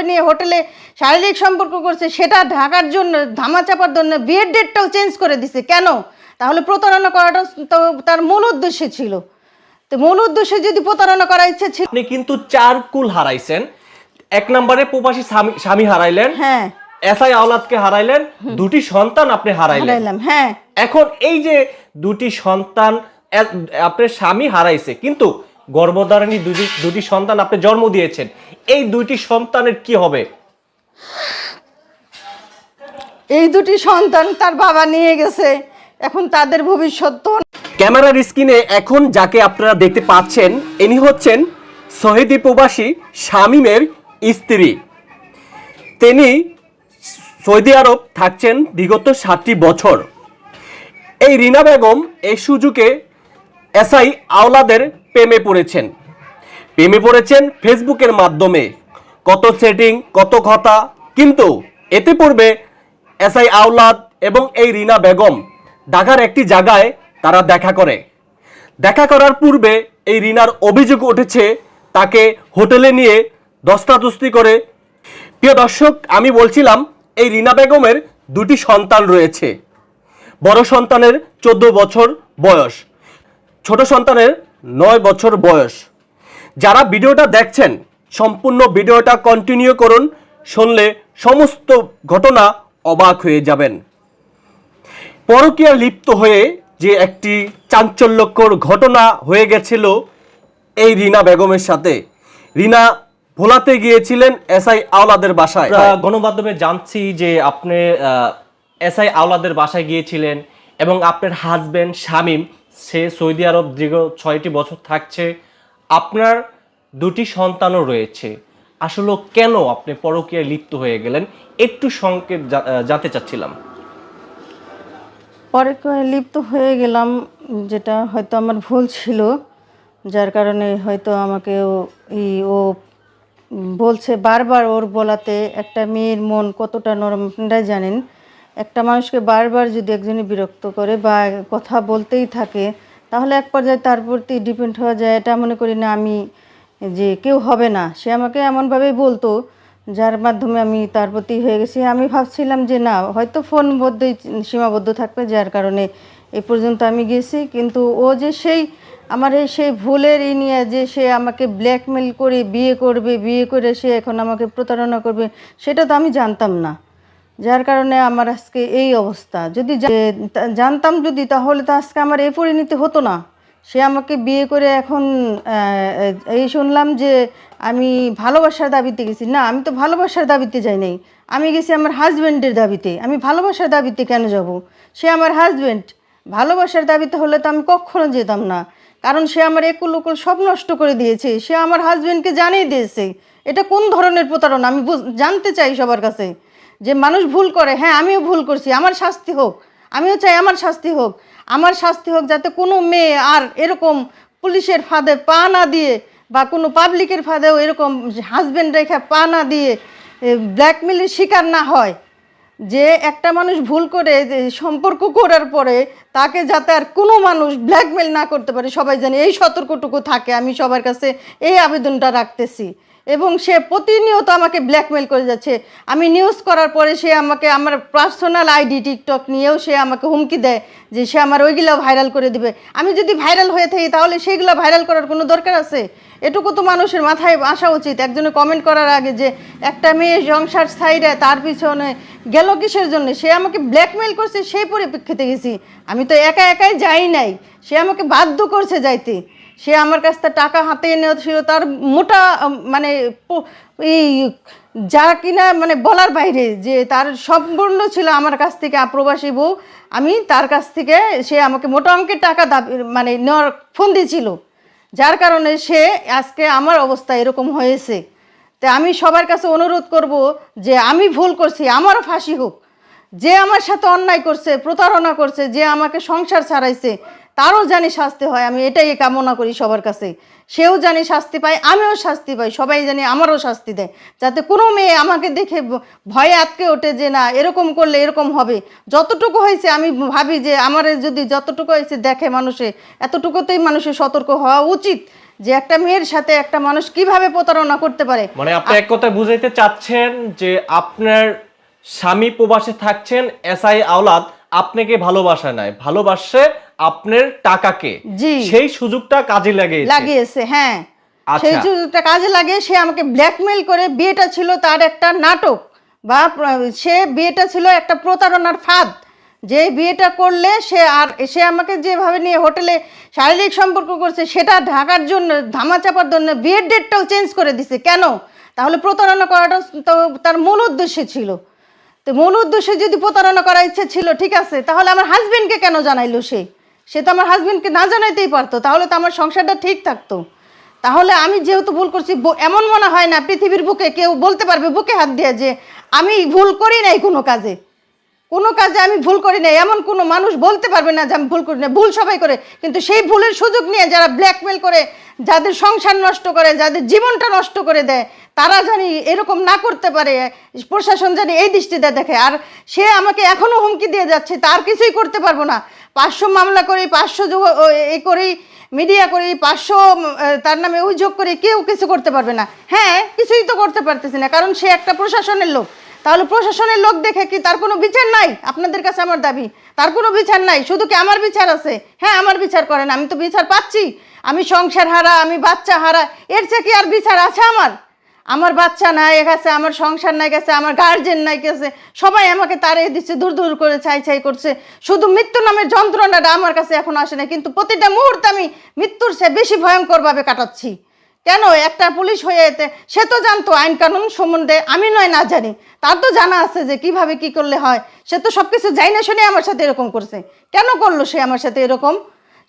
অবৈধভাবে নিয়ে হোটেলে শারীরিক সম্পর্ক করছে সেটা ঢাকার জন্য ধামাচাপার জন্য বিয়ের ডেটটাও চেঞ্জ করে দিছে। কেন? তাহলে প্রতারণা করাটা তো তার মূল উদ্দেশ্য ছিল। তো মূল উদ্দেশ্যে যদি প্রতারণা করার ইচ্ছে ছিল আপনি কিন্তু চার কুল হারাইছেন। এক নম্বরে প্রবাসী স্বামী স্বামী হারাইলেন। হ্যাঁ। এসআই আওলাদকে হারাইলেন। দুটি সন্তান আপনি হারাইলেন। হারাইলাম হ্যাঁ। এখন এই যে দুটি সন্তান আপনার স্বামী হারাইছে কিন্তু গর্ভধারণী দুটি দুটি সন্তান আপনি জন্ম দিয়েছেন এই দুইটি সন্তানের কি হবে? এই দুটি সন্তান তার বাবা নিয়ে গেছে এখন তাদের ভবিষ্যৎ তো ক্যামেরার স্ক্রিনে এখন যাকে আপনারা দেখতে পাচ্ছেন ইনি হচ্ছেন শহীদি প্রবাসী শামীমের স্ত্রী। তিনি সৌদি আরব থাকছেন বিগত ষাটটি বছর। এই রিনা বেগম এই সুযোগে এসআই আওলাদের প্রেমে পড়েছেন। প্রেমে পড়েছেন ফেসবুকের মাধ্যমে। কত সেটিং কত কথা, কিন্তু এতে পড়বে এসআই আওলাদ এবং এই রিনা বেগম। ঢাকার একটি জায়গায় তারা দেখা করে। দেখা করার পূর্বে এই রিনার অভিযোগ উঠেছে, তাকে হোটেলে নিয়ে দস্তাদস্তি করে। প্রিয় দর্শক, আমি বলছিলাম, এই রিনা বেগমের দুটি সন্তান রয়েছে। বড় সন্তানের চোদ্দ বছর বয়স। ছোট সন্তানের নয় বছর বয়স। যারা ভিডিওটা দেখছেন, সম্পূর্ণ ভিডিওটা কন্টিনিউ করুন, শুনলে সমস্ত ঘটনা অবাক হয়ে যাবেন। পরকীয়া লিপ্ত হয়ে যে একটি চাঞ্চল্যকর ঘটনা হয়ে গেছিল এই রিনা বেগমের সাথে। রিনা ভোলাতে গিয়েছিলেন এসআই আওলাদের বাসায়। গণমাধ্যমে জানছি যে আপনি এসআই আওলাদের বাসায় গিয়েছিলেন এবং আপনার হাজবেন্ড শামীম সে সৌদি আরব দীর্ঘ ছয়টি বছর থাকছে, আপনার দুটি সন্তানও রয়েছে। আসলে কেন আপনি পরকীয়ায় লিপ্ত হয়ে গেলেন? একটু সংকেত জানতে চাচ্ছিলাম। পরে করে লিপ্ত হয়ে গেলাম যেটা হয়তো আমার ভুল ছিল, যার কারণে হয়তো আমাকে ই, ও বলছে বারবার ওর বলাতে একটা মেয়ের মন কতটা নরম, আপনারাই জানেন। একটা মানুষকে বারবার যদি একজনই বিরক্ত করে বা কথা বলতেই থাকে, তাহলে এক পর্যায়ে তার প্রতি ডিপেন্ড হওয়া যায়, এটা মনে করি না আমি যে কেউ হবে না। সে আমাকে এমনভাবেই বলতো, যার মাধ্যমে আমি তার প্রতি হয়ে গেছি। আমি ভাবছিলাম যে না, হয়তো ফোন মধ্যেই সীমাবদ্ধ থাকবে, যার কারণে এই পর্যন্ত আমি গেছি। কিন্তু ও যে সেই, আমার এই সেই ভুলের ই নিয়ে যে সে আমাকে ব্ল্যাকমেল করে, বিয়ে করবে, বিয়ে করে সে এখন আমাকে প্রতারণা করবে, সেটা তো আমি জানতাম না। যার কারণে আমার আজকে এই অবস্থা। যদি জানতাম যদি, তাহলে তো আজকে আমার এই পরিণতি হতো না। সে আমাকে বিয়ে করে এখন এই শুনলাম যে আমি ভালোবাসার দাবিতে গেছি। না, আমি তো ভালোবাসার দাবিতে যাই নাই। আমি গেছি আমার হাজব্যান্ডের দাবিতে। আমি ভালোবাসার দাবিতে কেন যাব? সে আমার হাজব্যান্ড ভালোবাসার দাবিতে হলে তো আমি কখনো যেতাম না। কারণ সে আমার একুল উকুল সব নষ্ট করে দিয়েছে। সে আমার হাজব্যান্ডকে জানিয়ে দিয়েছে। এটা কোন ধরনের প্রতারণা? আমি জানতে চাই সবার কাছে। যে মানুষ ভুল করে হ্যাঁ আমিও ভুল করছি, আমার শাস্তি হোক, আমিও চাই আমার শাস্তি হোক, আমার শাস্তি হোক যাতে কোনো মেয়ে আর এরকম পুলিশের ফাঁদে পা না দিয়ে বা কোনো পাবলিকের ফাঁদেও এরকম হাজব্যান্ড রেখে পা না দিয়ে ব্ল্যাকমেলের শিকার না হয়। যে একটা মানুষ ভুল করে সম্পর্ক করার পরে তাকে যাতে আর কোনো মানুষ ব্ল্যাকমেল না করতে পারে, সবাই জানে এই সতর্কটুকু থাকে, আমি সবার কাছে এই আবেদনটা রাখতেছি। এবং সে প্রতিনিয়ত আমাকে ব্ল্যাকমেল করে যাচ্ছে। আমি নিউজ করার পরে সে আমাকে, আমার পার্সোনাল আইডি টিকটক নিয়েও সে আমাকে হুমকি দেয় যে সে আমার ওইগুলো ভাইরাল করে দিবে। আমি যদি ভাইরাল হয়ে থাকি তাহলে সেইগুলো ভাইরাল করার কোনো দরকার আছে? এটুকু তো মানুষের মাথায় আসা উচিত। একজনে কমেন্ট করার আগে যে একটা মেয়ে সংসার স্থায়ীরা তার পিছনে গেল কিসের জন্য? সে আমাকে ব্ল্যাকমেল করছে সেই পরিপ্রেক্ষিতে গেছি। আমি তো একা একাই যাই নাই। সে আমাকে বাধ্য করছে যাইতে। সে আমার কাছ থেকে টাকা হাতে এনেছিল তার মোটা মানে এই যা কিনা মানে বলার বাইরে যে তার সম্পূর্ণ ছিল আমার কাছ থেকে আপ্রবাসী বউ, আমি তার কাছ থেকে সে আমাকে মোটা অঙ্কের টাকা দাবি মানে নেওয়ার ফোন দিয়েছিল। যার কারণে সে আজকে আমার অবস্থা এরকম হয়েছে। তো আমি সবার কাছে অনুরোধ করব যে আমি ভুল করছি, আমারও ফাঁসি হোক। যে আমার সাথে অন্যায় করছে, প্রতারণা করছে, যে আমাকে সংসার ছাড়াইছে তারও জানি শাস্তি হয়, আমি এটাই কামনা করি সবার কাছে। সেও জানি শাস্তি পায়, আমিও শাস্তি পাই, সবাই জানি আমারও শাস্তি দেয়। যাতে কোনো মেয়ে আমাকে দেখে ভয়ে আটকে ওঠে যে না, এরকম করলে এরকম হবে। যতটুকু হয়েছে, আমি ভাবি যে আমার যদি যতটুকু হয়েছে দেখে মানুষে, এতটুকুতেই মানুষের সতর্ক হওয়া উচিত যে একটা মেয়ের সাথে একটা মানুষ কীভাবে প্রতারণা করতে পারে। মানে আপনি এক কথায় বুঝাইতে চাচ্ছেন যে আপনার স্বামী প্রবাসে থাকছেন, এসআই আওলাদ, আপনাকে ভালোবাসা নাই। ভালোবাসে আপনার টাকাকে জি। সেই সুযোগটা কাজে লাগে লাগিয়েছে হ্যাঁ। আচ্ছা। সেই সুযোগটা কাজে লাগে সে আমাকে ব্ল্যাকমেল করে বিয়েটা ছিল তার একটা নাটক বা সে বিয়েটা ছিল একটা প্রতারণার ফাঁদ। যে বিয়েটা করলে সে আর সে আমাকে যেভাবে নিয়ে হোটেলে শারীরিক সম্পর্ক করছে সেটা ঢাকার জন্য ধামাচাপার জন্য বিয়ের ডেটটাও চেঞ্জ করে দিছে। কেন? তাহলে প্রতারণা করাটা তো তার মূল উদ্দেশ্য ছিল। তো মূল উদ্দেশ্যে যদি প্রতারণা করার ইচ্ছে ছিল ঠিক আছে তাহলে আমার হাজবেন্ডকে কেন জানাইলো সে? সে তো আমার হাজব্যান্ডকে না জানাইতেই পারতো, তাহলে তো আমার সংসারটা ঠিক থাকতো। তাহলে আমি যেহেতু ভুল করছি এমন মনে হয় না পৃথিবীর বুকে কেউ বলতে পারবে, বুকে হাত দিয়ে যে আমি ভুল করি নাই কোনো কাজে। কোনো কাজে আমি ভুল করি না এমন কোনো মানুষ বলতে পারবে না যে আমি ভুল করি না ভুল সবাই করে। কিন্তু সেই ভুলের সুযোগ নিয়ে যারা ব্ল্যাকমেল করে, যাদের সংসার নষ্ট করে, যাদের জীবনটা নষ্ট করে দেয়, তারা জানি এরকম না করতে পারে, প্রশাসন জানি এই দৃষ্টিতে দেখে। আর সে আমাকে এখনও হুমকি দিয়ে যাচ্ছে, তার কিছুই করতে পারব না। পাঁচশো মামলা করি, পাঁচশো এ করি, মিডিয়া করি, পাঁচশো তার নামে অভিযোগ করি, কেউ কিছু করতে পারবে না। হ্যাঁ কিছুই তো করতে পারতেছি না, কারণ সে একটা প্রশাসনের লোক। তাহলে প্রশাসনের লোক দেখে কি তার কোনো বিচার নাই? আপনাদের কাছে আমার দাবি। তার কোনো বিচার নাই, শুধু কি আমার বিচার আছে? হ্যাঁ আমার বিচার করেন, আমি তো বিচার পাচ্ছি। আমি সংসার হারা, আমি বাচ্চা হারা, এর চেয়ে কি আর বিচার আছে আমার? আমার বাচ্চা নাই গেছে, আমার সংসার নাই, গেছে, আমার গার্জেন নাই, গেছে। সবাই আমাকে তাড়িয়ে দিচ্ছে, দূর দূর করে ছাই ছাই করছে। শুধু মৃত্যু নামের যন্ত্রণাটা আমার কাছে এখন আসে না কিন্তু প্রতিটা মুহূর্তে আমি মৃত্যুর সে বেশি ভয়ঙ্করভাবে কাটাচ্ছি। কেন একটা পুলিশ হয়ে সে তো জানতো, আইন কানুন সম্বন্ধে আমি নয়, না জানি। তার তো জানা আছে যে কীভাবে কি করলে হয়। সে তো সব কিছু যাই না শুনে আমার সাথে এরকম করছে। কেন করল সে আমার সাথে এরকম?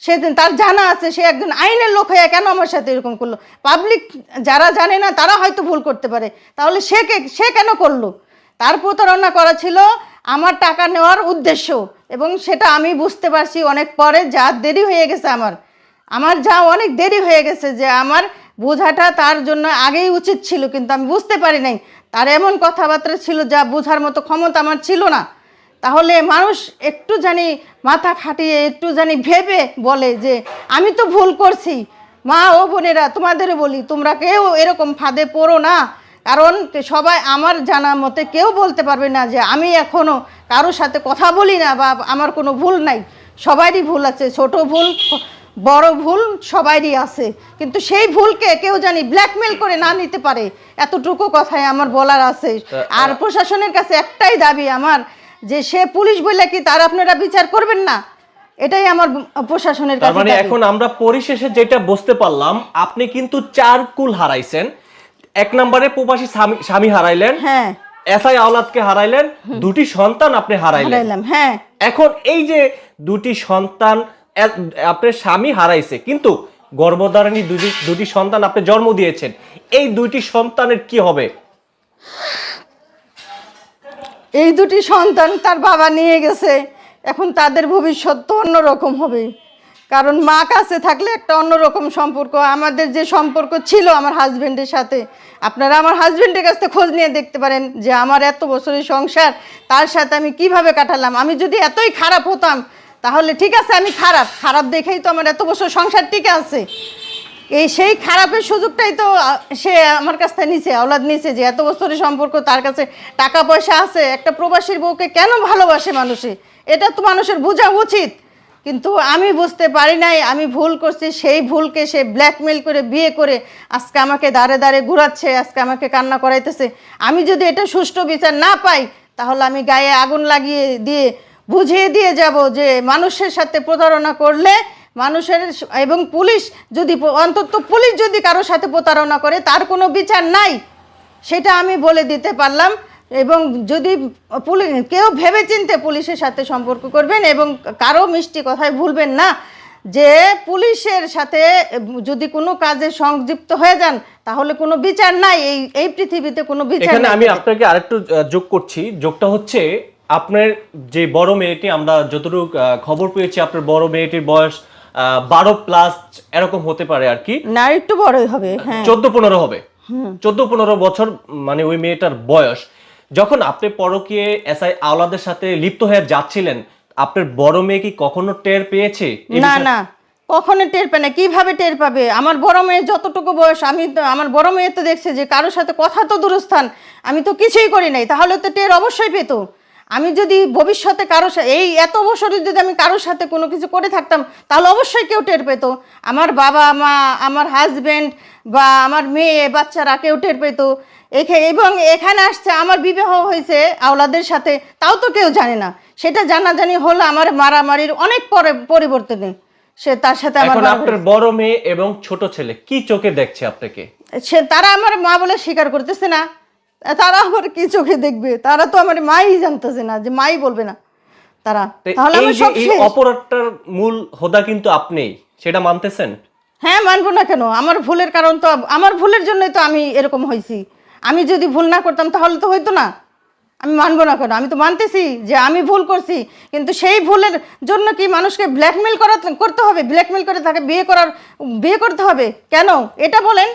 সেদিন তার জানা আছে, সে একজন আইনের লোক হয়ে কেন আমার সাথে এরকম করল? পাবলিক যারা জানে না, তারা হয়তো ভুল করতে পারে। তাহলে সে কে, সে কেন করল? তার প্রতারণা করা ছিল আমার টাকা নেওয়ার উদ্দেশ্য। এবং সেটা আমি বুঝতে পারছি অনেক পরে, যা দেরি হয়ে গেছে আমার। আমার যা অনেক দেরি হয়ে গেছে যে আমার বোঝাটা তার জন্য আগেই উচিত ছিল, কিন্তু আমি বুঝতে পারি নাই। তার এমন কথাবার্তা ছিল যা বোঝার মতো ক্ষমতা আমার ছিল না। তাহলে মানুষ একটু জানি মাথা খাটিয়ে, একটু জানি ভেবে বলে যে, আমি তো ভুল করছি। মা ও বোনেরা, তোমাদেরও বলি, তোমরা কেউ এরকম ফাঁদে পড়ো না। কারণ সবাই আমার জানা মতে কেউ বলতে পারবে না যে, আমি এখনও কারোর সাথে কথা বলি না বা আমার কোনো ভুল নাই। সবারই ভুল আছে, ছোট ভুল বড় ভুল সবারই আছে। কিন্তু সেই ভুলকে কেউ জানি ব্ল্যাকমেল করে না নিতে পারে। এতটুকু কথাই আমার বলার আছে। আর প্রশাসনের কাছে একটাই দাবি আমার যে সে পুলিশ বলে কি তার আপনারা বিচার করবেন না? এটাই আমার প্রশাসনের কাছে মানে এখন আমরা পরিশেষে যেটা বুঝতে পারলাম আপনি কিন্তু চার কুল হারাইছেন। এক নম্বরে প্রবাসী স্বামী- হারাইলেন। হ্যাঁ। এসআই আওলাদকে হারাইলেন। দুটি সন্তান আপনি হারাইলেন। হ্যাঁ। এখন এই যে দুটি সন্তান আপনার স্বামী হারাইছে, কিন্তু গর্ভধারণী দুটি দুটি সন্তান আপনি জন্ম দিয়েছেন, এই দুইটি সন্তানের কি হবে? এই দুটি সন্তান তার বাবা নিয়ে গেছে, এখন তাদের ভবিষ্যৎ তো অন্যরকম হবে। কারণ মা কাছে থাকলে একটা অন্যরকম সম্পর্ক, আমাদের যে সম্পর্ক ছিল আমার হাজবেন্ডের সাথে, আপনারা আমার হাজবেন্ডের কাছ থেকে খোঁজ নিয়ে দেখতে পারেন যে আমার এত বছরের সংসার, তার সাথে আমি কীভাবে কাটালাম? আমি যদি এতই খারাপ হতাম তাহলে ঠিক আছে, আমি খারাপ। খারাপ দেখেই তো আমার এত বছর সংসার টিকে আছে। এই সেই খারাপের সুযোগটাই তো সে আমার কাছ থেকে নিছে, আওলাদ নিছে, যে এত বছরের সম্পর্ক, তার কাছে টাকা পয়সা আছে। একটা প্রবাসীর বউকে কেন ভালোবাসে মানুষে? এটা তো মানুষের বোঝা উচিত। কিন্তু আমি বুঝতে পারি নাই, আমি ভুল করছি, সেই ভুলকে সে ব্ল্যাকমেল করে, বিয়ে করে আজকে আমাকে দাঁড়ে দাঁড়ে ঘুরাচ্ছে, আজকে আমাকে কান্না করাইতেছে। আমি যদি এটা সুষ্ঠু বিচার না পাই, তাহলে আমি গায়ে আগুন লাগিয়ে দিয়ে বুঝিয়ে দিয়ে যাব যে মানুষের সাথে প্রতারণা করলে মানুষের এবং পুলিশ যদি অন্তত পুলিশ যদি কারোর সাথে প্রতারণা করে তার কোনো বিচার নাই। সেটা আমি বলে দিতে পারলাম। এবং যদি পুলিশ কেউ ভেবে চিনতে পুলিশের সাথে সম্পর্ক করবেন এবং কারও মিষ্টি কথায় ভুলবেন না যে পুলিশের সাথে যদি কোনো কাজে সংযুক্ত হয়ে যান তাহলে কোনো বিচার নাই। এই এই পৃথিবীতে কোনো বিচার আমি আপনাকে আরেকটু যোগ করছি। যোগটা হচ্ছে আপনার যে বড় মেয়েটি আমরা যতটুকু খবর পেয়েছি আপনার বড় মেয়েটির বয়স বারো প্লাস এরকম হতে পারে আর কি। না একটু বড়ই হবে হ্যাঁ। চোদ্দ পনেরো হবে। চোদ্দ পনেরো বছর মানে ওই মেয়েটার বয়স। যখন আপনি পরকীয় এসআই আওলাদের সাথে লিপ্ত হয়ে যাচ্ছিলেন আপনার বড় মেয়ে কি কখনো টের পেয়েছে? না না। কখনো টের পায় না। কীভাবে টের পাবে? আমার বড় মেয়ে যতটুকু বয়স আমি তো আমার বড় মেয়ে তো দেখছে যে কারোর সাথে কথা তো দূরস্থান। আমি তো কিছুই করি নাই। তাহলে তো টের অবশ্যই পেতো। আমি যদি ভবিষ্যতে কারও এই এত বছরে যদি আমি কারোর সাথে কোনো কিছু করে থাকতাম তাহলে অবশ্যই কেউ টের পেতো। আমার বাবা মা আমার হাজবেন্ড বা আমার মেয়ে বাচ্চারা কেউ টের পেতো। এখে- এবং এখানে আসছে আমার বিবাহ হয়েছে আওলাদের সাথে তাও তো কেউ জানে না। সেটা জানাজানি হলো আমার মারামারির অনেক পরে পরিবর্তনে। সে তার সাথে আমার আপনার বড় মেয়ে এবং ছোট ছেলে কি চোখে দেখছে আপনাকে? সে তারা আমার মা বলে স্বীকার করতেছে না। তারা আমার কি চোখে দেখবে? তারা তো আমার মাই জানতেছে না যে মাই বলবে না। তারা তাহলে আমার সব এই অপরাধটার মূল হোদা কিন্তু আপনিই সেটা মানতেছেন? হ্যাঁ মানবো না কেন? আমার ভুলের কারণ তো আমার ভুলের জন্যই তো আমি এরকম হয়েছি। আমি যদি ভুল না করতাম তাহলে তো হইতো না। আমি মানবো না কেন? আমি তো মানতেছি যে আমি ভুল করছি কিন্তু সেই ভুলের জন্য কি মানুষকে ব্ল্যাকমেল করা করতে হবে? ব্ল্যাকমেল করে তাকে বিয়ে করার বিয়ে করতে হবে? কেন? এটা বলেন।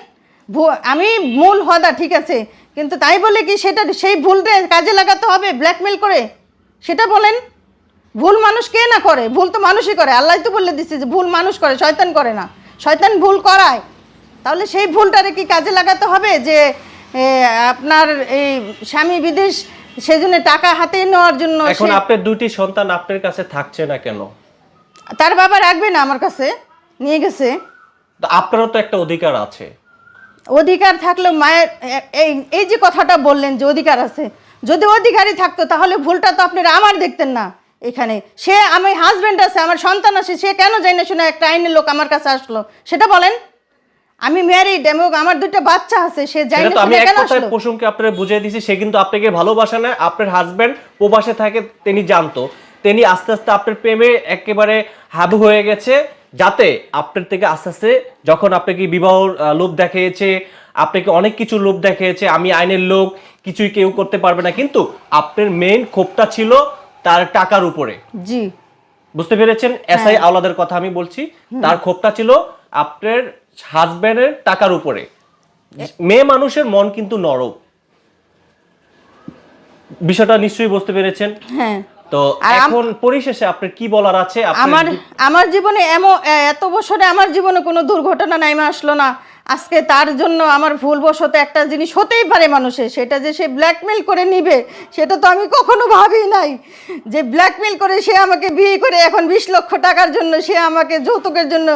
আমি মূল হদা ঠিক আছে। কিন্তু তাই বলে কি সেটা সেই ভুলটা কাজে লাগাতে হবে ব্ল্যাকমেল করে? সেটা বলেন। ভুল মানুষ কে না করে? ভুল তো মানুষই করে। আল্লাহ তো বলে দিচ্ছে যে ভুল মানুষ করে শয়তান করে না। শয়তান ভুল করায়। তাহলে সেই ভুলটারে কি কাজে লাগাতে হবে যে আপনার এই স্বামী বিদেশ সেজন্য টাকা হাতে নেওয়ার জন্য এখন আপনার দুটি সন্তান আপনার কাছে থাকছে না কেন? তার বাবা রাখবে না আমার কাছে নিয়ে গেছে। তো আপনারও তো একটা অধিকার আছে। অধিকার থাকলেও মায়ের এই এই যে কথাটা বললেন যে অধিকার আছে যদি অধিকারই থাকতো তাহলে ভুলটা তো আপনারা আমার দেখতেন না এখানে। সে আমি হাজবেন্ড আছে আমার সন্তান আছে সে কেন যাই না শুনে একটা আইনের লোক আমার কাছে আসলো? সেটা বলেন। আমি ম্যারিড এবং আমার দুটো বাচ্চা আছে সে যাই সেটা না তো আমি এক কথায় প্রসঙ্গে আপনার বুঝিয়ে দিছি সে কিন্তু আপনাকে ভালোবাসে না আপনার হাজবেন্ড প্রবাসে থাকে তিনি জানতো। তিনি আস্তে আস্তে আপনার প্রেমে একেবারে হাবু হয়ে গেছে যাতে আপনার থেকে আস্তে আস্তে যখন আপনাকে বিবাহ লোভ দেখিয়েছে আপনাকে অনেক কিছু লোভ দেখিয়েছে আমি আইনের লোক কিছুই কেউ করতে পারবে না কিন্তু আপনার মেইন ক্ষোভটা ছিল তার টাকার উপরে। জি। বুঝতে পেরেছেন? এসআই আওলাদের কথা আমি বলছি। তার ক্ষোভটা ছিল আপনার হাজবেন্ডের টাকার উপরে। মেয়ে মানুষের মন কিন্তু নরম। বিষয়টা নিশ্চয়ই বুঝতে পেরেছেন? হ্যাঁ। তো এখন পরিশেষে আপনার কি বলার আছে? আমার আমার জীবনে এমন এত বছরে আমার জীবনে কোনো দুর্ঘটনা নাইমা আসলো না। আজকে তার জন্য আমার ভুলবশত একটা জিনিস হতেই পারে মানুষের সেটা যে সে ব্ল্যাকমেল করে নিবে, সেটা তো আমি কখনো ভাবি নাই। যে ব্ল্যাকমেল করে সে আমাকে বিয়ে করে এখন বিশ লক্ষ টাকার জন্য সে আমাকে যৌতুকের জন্য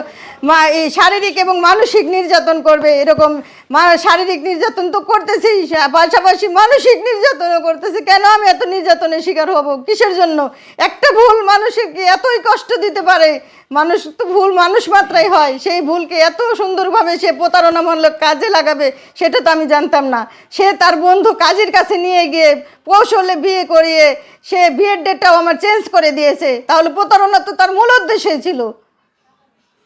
মা, এই শারীরিক এবং মানসিক নির্যাতন করবে, এরকম মা, শারীরিক নির্যাতন তো করতেছি পাশাপাশি মানসিক নির্যাতনও করতেছি। কেন আমি এত নির্যাতনের শিকার হব? কিসের জন্য? একটা ভুল মানুষের কি এতই কষ্ট দিতে পারে? মানুষ তো ভুল মানুষ মাত্রাই হয়, সেই ভুলকে এত সুন্দরভাবে সে প্রতারণামূলক কাজে লাগাবে সেটা তো আমি জানতাম না। সে তার বন্ধু কাজের কাছে নিয়ে গিয়ে কৌশলে বিয়ে করিয়ে সে বিয়ের ডেটটাও আমার চেঞ্জ করে দিয়েছে। তাহলে প্রতারণা তো তার মূল উদ্দেশ্যই ছিল।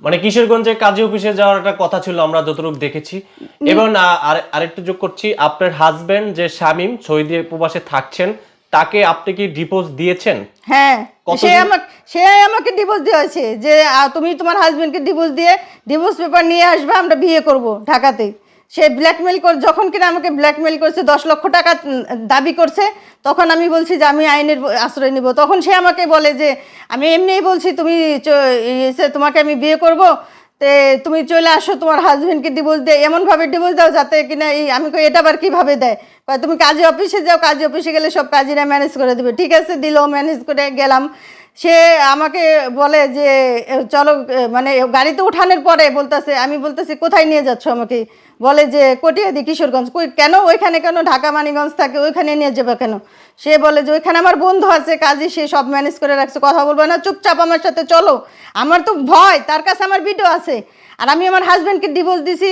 মানে কিশোরগঞ্জে কাজী অফিসে যাওয়ার একটা কথা ছিল আমরা যতটুকু দেখেছি। এবং আর- আরেকটু যোগ করছি আপনার হাজবেন্ড যে শামীম সৌদি প্রবাসে থাকছেন তাকে আপনি কি ডিপোজ দিয়েছেন? হ্যাঁ সে আমাকে সে আমাকে ডিভোর্স দিয়েছে যে তুমি তোমার হাজবেন্ডকে ডিভোর্স দিয়ে ডিভোর্স পেপার নিয়ে আসবে আমরা বিয়ে করব ঢাকাতে। সে ব্ল্যাকমেল করে যখন কিনা আমাকে ব্ল্যাকমেল করছে দশ লক্ষ টাকা দাবি করছে তখন আমি বলছি যে আমি আইনের আশ্রয় নিব। তখন সে আমাকে বলে যে আমি এমনিই বলছি তুমি তোমাকে আমি বিয়ে করব তে তুমি চলে আসো, তোমার হাজবেন্ডকে ডিভোর্স দেয় এমনভাবে ডিভোর্স দাও যাতে কিনা এই, আমি কই এটা আবার কীভাবে দেয়? কয় তুমি কাজে অফিসে যাও, কাজে অফিসে গেলে সব কাজীরা ম্যানেজ করে দেবে। ঠিক আছে, দিল ম্যানেজ করে গেলাম। সে আমাকে বলে যে চলো মানে গাড়িতে উঠানোর পরে বলতেছে, আমি বলতেছি, কোথায় নিয়ে যাচ্ছ আমাকে? বলে যে, কটিয়াদি কিশোরগঞ্জ। কই, কেন ওইখানে কেন? ঢাকা মানিগঞ্জ থাকে, ওইখানে নিয়ে যাবে কেন? সে বলে যে, ওইখানে আমার বন্ধু আছে কাজে সে সব ম্যানেজ করে রাখছে, কথা বলবে না, চুপচাপ আমার সাথে চলো। আমার তো ভয়, তার কাছে আমার ভিডিও আছে। আর আমি আমার হাজব্যান্ডকে ডিভোর্স দিছি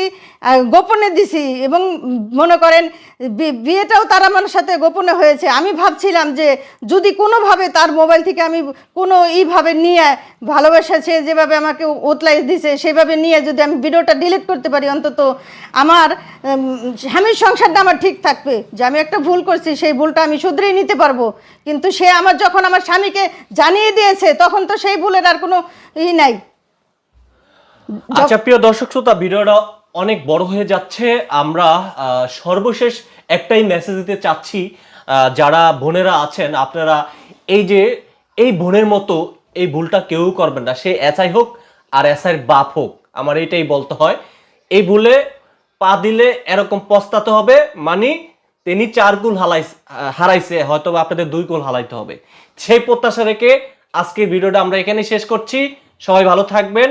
গোপনে দিছি এবং মনে করেন বিয়েটাও তার আমার সাথে গোপনে হয়েছে। আমি ভাবছিলাম যে যদি কোনোভাবে তার মোবাইল থেকে আমি কোনো এইভাবে নিয়ে ভালোবাসা সে যেভাবে আমাকে ওতলাই দিছে, সেভাবে নিয়ে যদি আমি ভিডিওটা ডিলিট করতে পারি, অন্তত আমার স্বামীর সংসারটা আমার ঠিক থাকবে। যে আমি একটা ভুল করছি, সেই ভুলটা আমি শুধরেই নিতে পারব। কিন্তু সে আমার, যখন আমার স্বামীকে জানিয়ে দিয়েছে, তখন তো সেই ভুলের আর কোনো ই নাই। আচ্ছা প্রিয় দর্শক শ্রোতা, ভিডিওটা অনেক বড় হয়ে যাচ্ছে। আমরা সর্বশেষ একটাই মেসেজ দিতে চাচ্ছি। যারা বোনেরা আছেন, আপনারা এই যে, এই বোনের মতো এই ভুলটা কেউ করবেন না। সে এসআই হোক আর এসআইয়ের বাপ হোক, আমার এটাই বলতে হয়। এই ভুলে পা দিলে এরকম পস্তাতে হবে মানে তিনি চার গোল হালাই হারাইছে হয়তো আপনাদের দুই গোল হারাইতে হবে। সেই প্রত্যাশা রেখে আজকের ভিডিওটা আমরা এখানে শেষ করছি। সবাই ভালো থাকবেন।